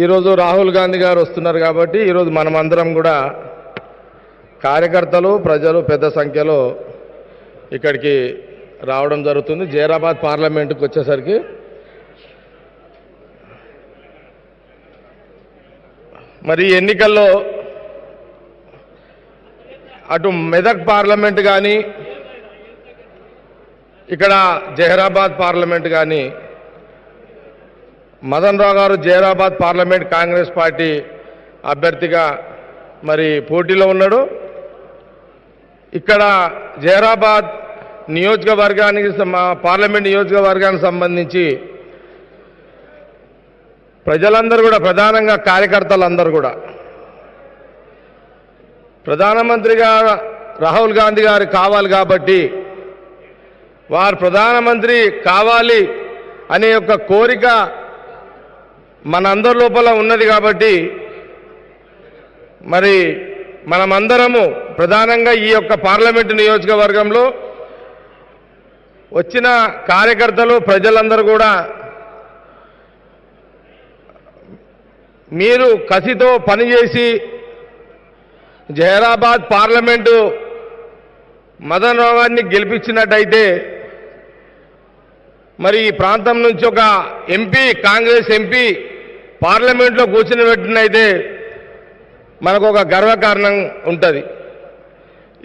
ఈరోజు రాహుల్ గాంధీ గారు వస్తున్నారు కాబట్టి ఈరోజు మనమందరం కూడా కార్యకర్తలు ప్రజలు పెద్ద సంఖ్యలో ఇక్కడికి రావడం జరుగుతుంది. జైరాబాద్ పార్లమెంటుకు వచ్చేసరికి మరి ఎన్నికల్లో అటు మెదక్ పార్లమెంట్ కానీ ఇక్కడ జహరాబాద్ పార్లమెంట్ కానీ మదన్ రావు గారు జైరాబాద్ పార్లమెంట్ కాంగ్రెస్ పార్టీ అభ్యర్థిగా మరి పోటీలో ఉన్నాడు. ఇక్కడ జైరాబాద్ నియోజకవర్గానికి పార్లమెంట్ నియోజకవర్గానికి సంబంధించి ప్రజలందరూ కూడా ప్రధానంగా కార్యకర్తలందరూ కూడా ప్రధానమంత్రిగా రాహుల్ గాంధీ గారు కావాలి కాబట్టి వారు ప్రధానమంత్రి కావాలి అనే యొక్క కోరిక మనందరి లోపల ఉన్నది కాబట్టి మరి మనమందరము ప్రధానంగా ఈ యొక్క పార్లమెంటు నియోజకవర్గంలో వచ్చిన కార్యకర్తలు ప్రజలందరూ కూడా మీరు కసితో పనిచేసి జహరాబాద్ పార్లమెంటు మదన్ రావాన్ని గెలిపించినట్టయితే మరి ఈ ప్రాంతం నుంచి ఒక ఎంపీ కాంగ్రెస్ ఎంపీ పార్లమెంట్లో కూర్చుని పెట్టినైతే మనకు ఒక గర్వకారణం ఉంటుంది.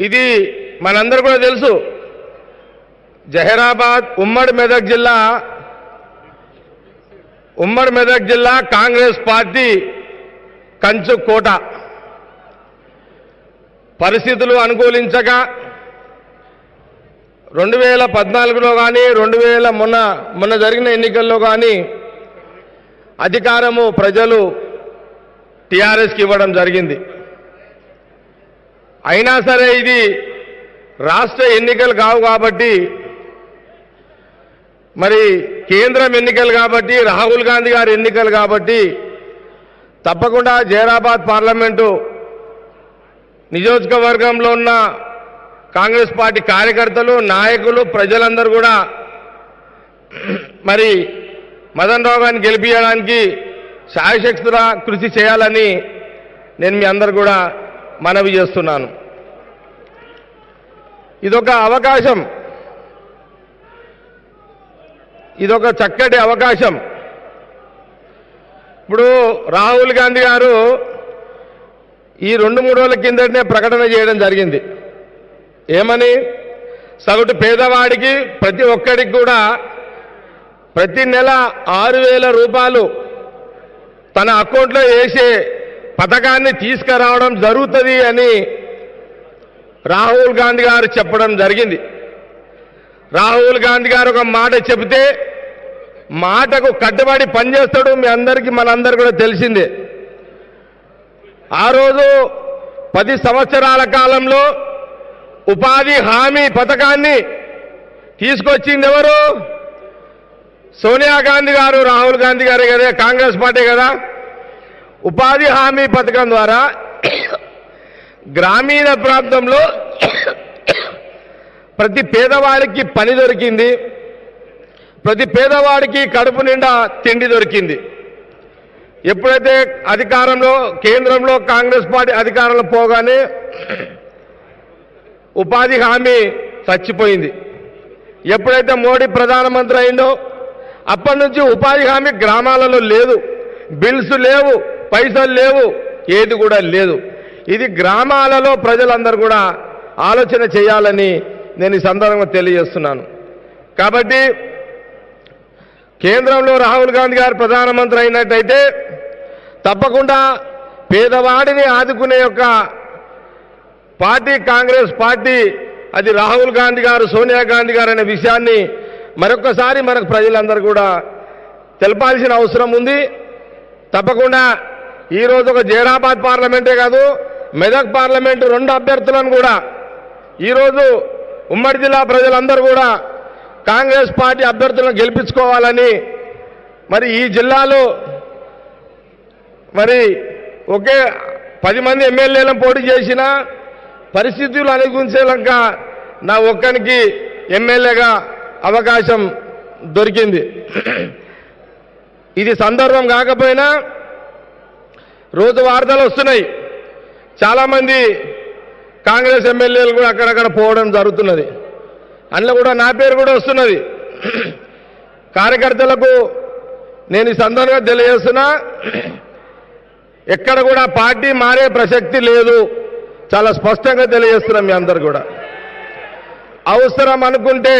ఇది మనందరూ కూడా తెలుసు. జహీరాబాద్ ఉమ్మడి మెదక్ జిల్లా ఉమ్మడి మెదక్ జిల్లా కాంగ్రెస్ పార్టీ కంచు కోట. పరిస్థితులు అనుకూలించక రెండు వేల పద్నాలుగులో కానీ రెండు వేల మొన్న మొన్న జరిగిన ఎన్నికల్లో కానీ అధికారము ప్రజలు టీఆర్ఎస్కి ఇవ్వడం జరిగింది. అయినా సరే ఇది రాష్ట్ర ఎన్నికలు కావు కాబట్టి మరి కేంద్రం ఎన్నికలు కాబట్టి రాహుల్ గాంధీ గారి ఎన్నికలు కాబట్టి తప్పకుండా జైరాబాద్ పార్లమెంటు నియోజకవర్గంలో ఉన్న కాంగ్రెస్ పార్టీ కార్యకర్తలు నాయకులు ప్రజలందరూ కూడా మరి మదన్ రావు గారిని గెలిపించడానికి శాయశక్తుల కృషి చేయాలని నేను మీ అందరు కూడా మనవి చేస్తున్నాను. ఇదొక అవకాశం. ఇదొక చక్కటి అవకాశం. ఇప్పుడు రాహుల్ గాంధీ గారు ఈ రెండు మూడు రోజుల కిందటనే ప్రకటన చేయడం జరిగింది. ఏమని? సగటు పేదవాడికి ప్రతి ఒక్కడికి కూడా ప్రతి నెల ఆరు వేల రూపాయలు తన అకౌంట్లో వేసే పథకాన్ని తీసుకురావడం జరుగుతుంది అని రాహుల్ గాంధీ గారు చెప్పడం జరిగింది. రాహుల్ గాంధీ గారు ఒక మాట చెబితే మాటకు కట్టుబడి పనిచేస్తాడు మీ అందరికీ మనందరూ కూడా తెలిసిందే. ఆ రోజు పది సంవత్సరాల కాలంలో ఉపాధి హామీ పథకాన్ని తీసుకొచ్చింది ఎవరు? సోనియా గాంధీ గారు రాహుల్ గాంధీ గారే కదా కాంగ్రెస్ పార్టీ కదా. ఉపాధి హామీ పథకం ద్వారా గ్రామీణ ప్రాంతంలో ప్రతి పేదవాడికి పని దొరికింది. ప్రతి పేదవాడికి కడుపు నిండా తిండి దొరికింది. ఎప్పుడైతే అధికారంలో కేంద్రంలో కాంగ్రెస్ పార్టీ అధికారంలో పోగానే ఉపాధి హామీ చచ్చిపోయింది. ఎప్పుడైతే మోడీ ప్రధానమంత్రి అయిందో అప్పటి నుంచి ఉపాధి హామీ గ్రామాలలో లేదు. బిల్స్ లేవు పైసలు లేవు ఏది కూడా లేదు. ఇది గ్రామాలలో ప్రజలందరూ కూడా ఆలోచన చేయాలని నేను ఈ సందర్భంగా తెలియజేస్తున్నాను. కాబట్టి కేంద్రంలో రాహుల్ గాంధీ గారు ప్రధానమంత్రి అయినట్టయితే తప్పకుండా పేదవాడిని ఆదుకునే యొక్క పార్టీ కాంగ్రెస్ పార్టీ అది రాహుల్ గాంధీ గారు సోనియా గాంధీ గారు అనే విషయాన్ని మరొకసారి మనకు ప్రజలందరూ కూడా తెలపాల్సిన అవసరం ఉంది. తప్పకుండా ఈరోజు ఒక జైరాబాద్ పార్లమెంటే కాదు మెదక్ పార్లమెంటు రెండు అభ్యర్థులను కూడా ఈరోజు ఉమ్మడి జిల్లా ప్రజలందరూ కూడా కాంగ్రెస్ పార్టీ అభ్యర్థులను గెలిపించుకోవాలని మరి ఈ జిల్లాలో మరి ఒకే పది మంది ఎమ్మెల్యేలను పోటీ చేసిన పరిస్థితులు అనుగుణించేలాక నా ఒక్కనికి ఎమ్మెల్యేగా అవకాశం దొరికింది. ఇది సందర్భం కాకపోయినా రోజు వార్తలు వస్తున్నాయి. చాలామంది కాంగ్రెస్ ఎమ్మెల్యేలు కూడా అక్కడక్కడ పోవడం జరుగుతున్నది. అందులో కూడా నా పేరు కూడా వస్తున్నది. కార్యకర్తలకు నేను ఈ సందర్భంగా తెలియజేస్తున్నా ఎక్కడ కూడా పార్టీ మారే ప్రసక్తి లేదు. చాలా స్పష్టంగా తెలియజేస్తున్నాం మీ అందరు కూడా. అవసరం అనుకుంటే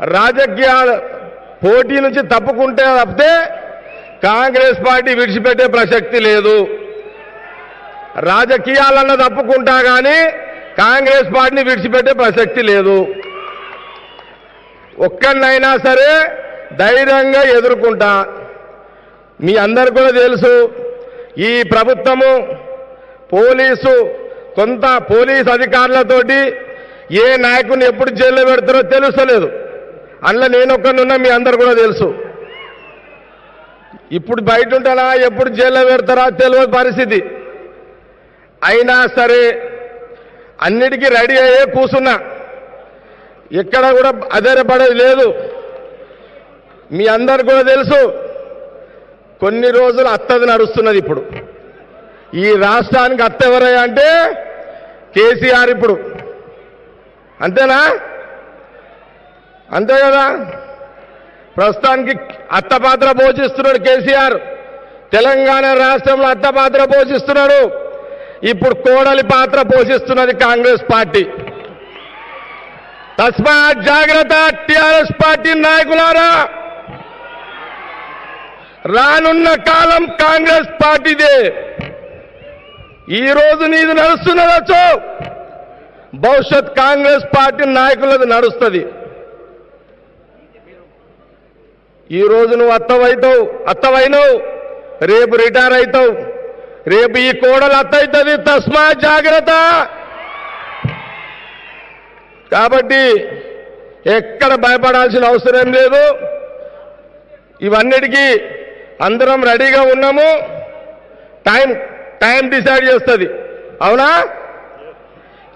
రాజకీయ పోటీ నుంచి తప్పుకుంటే తప్పితే కాంగ్రెస్ పార్టీ విడిచిపెట్టే ప్రసక్తి లేదు. రాజకీయాలన్న తప్పుకుంటా కానీ కాంగ్రెస్ పార్టీని విడిచిపెట్టే ప్రసక్తి లేదు. ఒక్కడినైనా సరే ధైర్యంగా ఎదుర్కొంటా. మీ అందరు కూడా తెలుసు ఈ ప్రభుత్వము పోలీసు కొంత పోలీస్ అధికారులతోటి ఏ నాయకుని ఎప్పుడు జైల్లో పెడతారో తెలుస్తలేదు. అందులో నేను ఒక్కనున్నా మీ అందరు కూడా తెలుసు. ఇప్పుడు బయట ఉంటానా ఎప్పుడు జైల్లో పెడతారా తెలియని పరిస్థితి. అయినా సరే అన్నిటికీ రెడీ అయ్యే కూసున్నా. ఎక్కడ కూడా అధైర్యపడేది లేదు. మీ అందరు కూడా తెలుసు కొన్ని రోజులు అత్తది నడుస్తున్నది ఇప్పుడు. ఈ రాష్ట్రానికి అత్త ఎవరయ్యా అంటే కేసీఆర్ ఇప్పుడు. అంతేనా? అంతే కదా? ప్రస్తుతానికి అత్తపాత్ర పోషిస్తున్నాడు కేసీఆర్. తెలంగాణ రాష్ట్రంలో అత్తపాత్ర పోషిస్తున్నాడు. ఇప్పుడు కోడలి పాత్ర పోషిస్తున్నది కాంగ్రెస్ పార్టీ. తస్మాత్ జాగ్రత్త టిఆర్ఎస్ పార్టీ నాయకులారా. రానున్న కాలం కాంగ్రెస్ పార్టీదే. ఈ రోజు నీది నడుస్తున్నదచ్చో భవిష్యత్ కాంగ్రెస్ పార్టీ నాయకులది నడుస్తుంది. ఈ రోజు నువ్వు అత్తవైతావు అత్తవైనవు. రేపు రిటైర్ అవుతావు రేపు ఈ కోడలు అత్త అవుతుంది తస్మా జాగ్రత్త. కాబట్టి ఎక్కడ భయపడాల్సిన అవసరం లేదు. ఇవన్నిటికీ అందరం రెడీగా ఉన్నాము. టైం టైం డిసైడ్ చేస్తుంది. అవునా?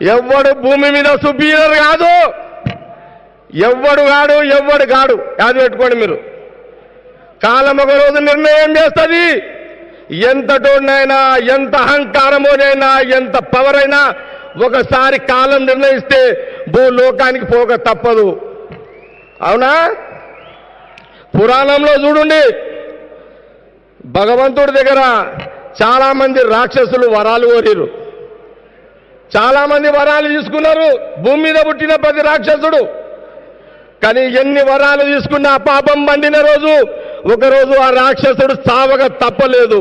ఎవ్వడు భూమి మీద సుపీరియర్ కాదు. ఎవ్వడు కాడు ఎవ్వడు కాడు యాది పెట్టుకోండి మీరు. కాలం ఒక రోజు నిర్ణయం చేస్తుంది. ఎంతటోనైనా ఎంత అహంకారమోనైనా ఎంత పవర్ అయినా ఒకసారి కాలం నిర్ణయిస్తే భూలోకానికి పోక తప్పదు. అవునా? పురాణంలో చూడండి భగవంతుడి దగ్గర చాలామంది రాక్షసులు వరాలు కోరిరు చాలామంది వరాలు తీసుకున్నారు భూమి మీద పుట్టిన ప్రతి రాక్షసుడు. కానీ ఎన్ని వరాలు తీసుకున్నా పాపం పండిన రోజు ఒకరోజు ఆ రాక్షసుడు చావక తప్పలేదు.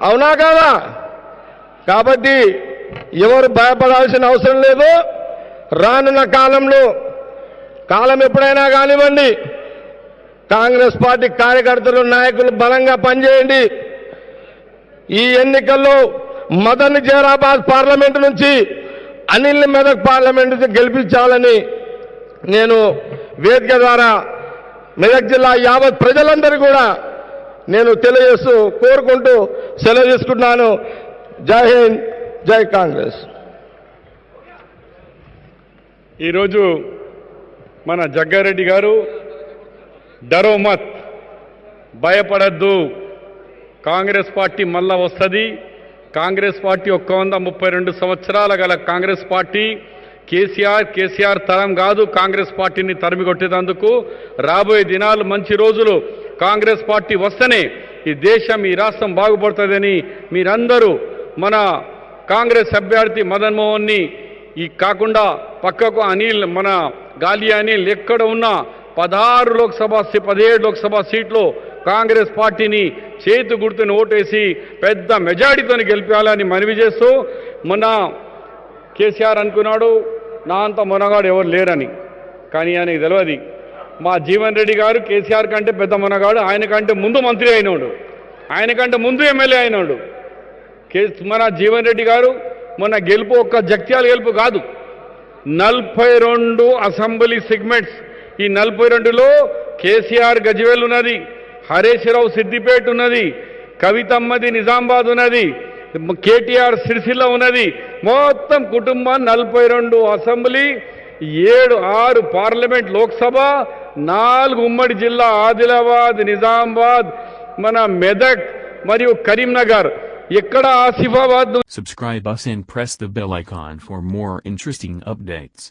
అవునా కాదా? కాబట్టి ఎవరు భయపడాల్సిన అవసరం లేదు. రానున్న కాలంలో కాలం ఎప్పుడైనా కానివ్వండి కాంగ్రెస్ పార్టీ కార్యకర్తలు నాయకులు బలంగా పనిచేయండి. ఈ ఎన్నికల్లో మదన్ జైరాబాద్ పార్లమెంటు నుంచి అనిల్ మెదక్ పార్లమెంటు నుంచి గెలిపించాలని నేను వేదిక ద్వారా మెదక్ జిల్లా యావత్ ప్రజలందరూ కూడా నేను తెలియజేస్తూ కోరుకుంటూ సెలవు తీసుకుంటున్నాను. జై హింద్ జై కాంగ్రెస్. ఈరోజు మన జగ్గారెడ్డి గారు డరోమత్ భయపడద్దు. కాంగ్రెస్ పార్టీ మళ్ళా వస్తుంది. కాంగ్రెస్ పార్టీ ఒక్క వంద ముప్పై రెండు సంవత్సరాల గల కాంగ్రెస్ పార్టీ. కేసీఆర్ కేసీఆర్ తరం కాదు కాంగ్రెస్ పార్టీని తరిమికొట్టేటందుకు రాబోయే దినాలు మంచి రోజులు కాంగ్రెస్ పార్టీ వస్తేనే ఈ దేశం ఈ రాష్ట్రం బాగుపడుతుందని మీరందరూ మన కాంగ్రెస్ అభ్యర్థి మదన్ మోహన్ని ఈ కాకుండా పక్కకు అనిల్ మన గాలి అనిల్ ఎక్కడ ఉన్నా పదహారు లోక్సభ పదిహేడు లోక్సభ సీట్లు కాంగ్రెస్ పార్టీని చేతి గుర్తుని ఓటేసి పెద్ద మెజారిటీతో గెలిపాలని మనవి చేస్తూ మన కేసీఆర్ అనుకున్నాడు. నా అంత మొనగాడు ఎవరు లేరని. కానీ ఆయనకి తెలియదు మా జీవన్ రెడ్డి గారు కేసీఆర్ కంటే పెద్ద మొనగాడు ఆయన కంటే ముందు మంత్రి అయినాడు. ఆయన కంటే ముందు ఎమ్మెల్యే అయినాడు. కే మన జీవన్ రెడ్డి గారు మొన్న గెలుపు ఒక్క జగ్త్యాల గెలుపు కాదు. నలభై రెండు అసెంబ్లీ సెగ్మెంట్స్. ఈ నలభై రెండులో కేసీఆర్ గజ్వేల్ ఉన్నది హరీష్ సిద్దిపేట ఉన్నది కవితమ్మది నిజామాబాద్ ఉన్నది కేటీఆర్ సిరిసిల్ల ఉన్నది. మొత్తం కుటుంబం నలభై రెండు అసెంబ్లీ ఏడు ఆరు పార్లమెంట్ లోక్సభ నాలుగు ఉమ్మడి జిల్లా ఆదిలాబాద్ నిజామాబాద్ మన మెదక్ మరియు కరీంనగర్. ఎక్కడ Asifabad subscribe us and press the bell icon for more interesting updates.